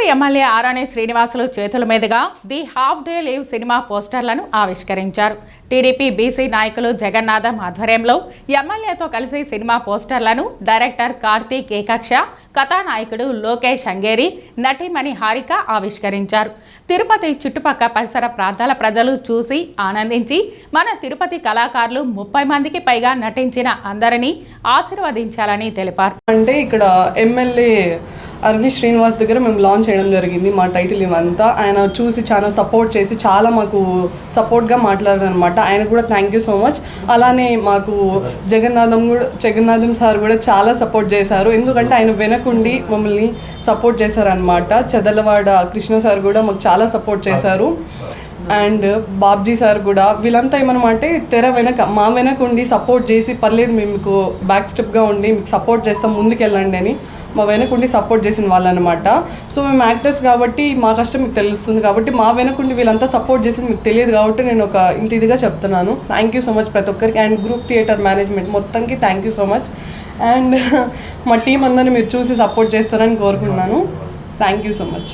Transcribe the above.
Tirupati MLA ఆరాణి Srinivasulu చేతుల మీదుగా the half day leave cinema పోస్టర్లను ఆవిష్కరించారు. టీడీపీ బీసీ నాయకులు జగన్నాథం ఆధ్వర్యంలో ఎమ్మెల్యేతో కలిసి సినిమా పోస్టర్లను డైరెక్టర్ కార్తీక్ ఏకాక్ష కథానాయకుడు లోకేష్ అంగేరి నటిమణి హారిక ఆవిష్కరించారు. తిరుపతి చుట్టుపక్కల పరిసర ప్రాంతాల ప్రజలు చూసి ఆనందించి మన తిరుపతి కళాకారులు ముప్పై మందికి పైగా నటించిన అందరినీ ఆశీర్వదించాలని తెలిపారు. అంటే ఇక్కడ ఎమ్మెల్యే అరణి శ్రీనివాస్ దగ్గర మేము లాంచ్ చేయడం జరిగింది మా టైటిల్ ఇవంతా. ఆయన చూసి చాలా సపోర్ట్ చేసి చాలా మాకు సపోర్ట్గా మాట్లాడారనమాట ఆయన కూడా థ్యాంక్ యూ సో మచ్ అలానే మాకు జగన్నాథం కూడా జగన్నాథం సార్ కూడా చాలా సపోర్ట్ చేశారు. ఎందుకంటే ఆయన వెనకుండి మమ్మల్ని సపోర్ట్ చేశారనమాట చెదలవాడ కృష్ణ సార్ కూడా మాకు చాలా సపోర్ట్ చేశారు. అండ్ బాబ్జీ సార్ కూడా వీళ్ళంతా ఏమనమంటే తెర వెనక మా వెనక ఉండి సపోర్ట్ చేసి పర్లేదు మేము మీకు బ్యాక్ స్టెప్గా ఉండి మీకు సపోర్ట్ చేస్తాం ముందుకెళ్ళండి అని మా వెనకుండి సపోర్ట్ చేసిన వాళ్ళు అనమాట సో మేము యాక్టర్స్ కాబట్టి మా కష్టం మీకు తెలుస్తుంది కాబట్టి మా వెనకుండి వీళ్ళంతా సపోర్ట్ చేసింది మీకు తెలియదు కాబట్టి నేను ఒక ఇంత ఇదిగా చెప్తున్నాను. థ్యాంక్ యూ సో మచ్ ప్రతి ఒక్కరికి. And group theatre management మొత్తంకి thank you so much and మా టీం అందరిని మీరు చూసి సపోర్ట్ చేస్తారని కోరుకుంటున్నాను. Thank you so much